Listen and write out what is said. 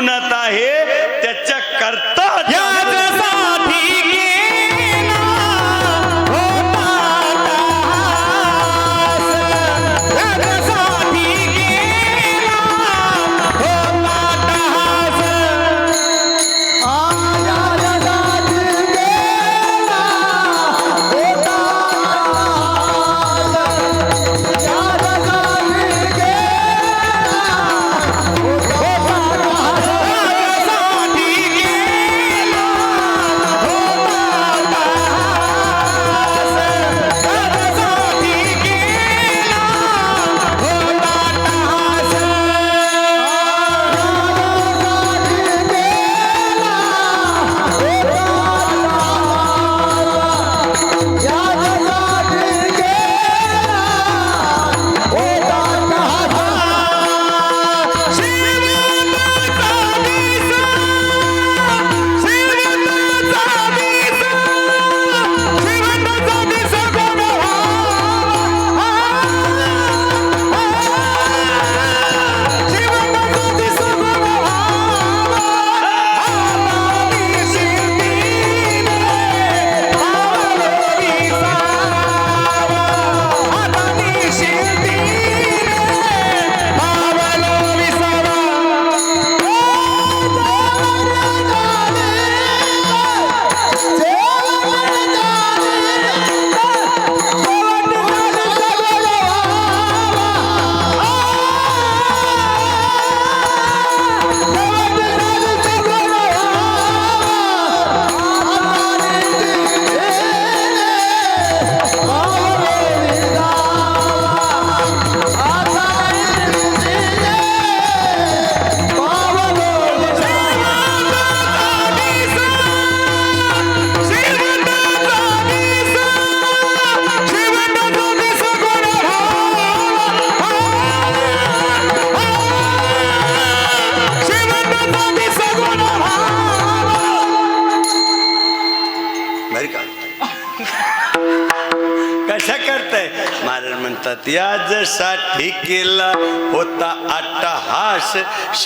उन्हात आहे. कशा करताय? महाराज म्हणतात याजसाठी केला होता अट्टहास.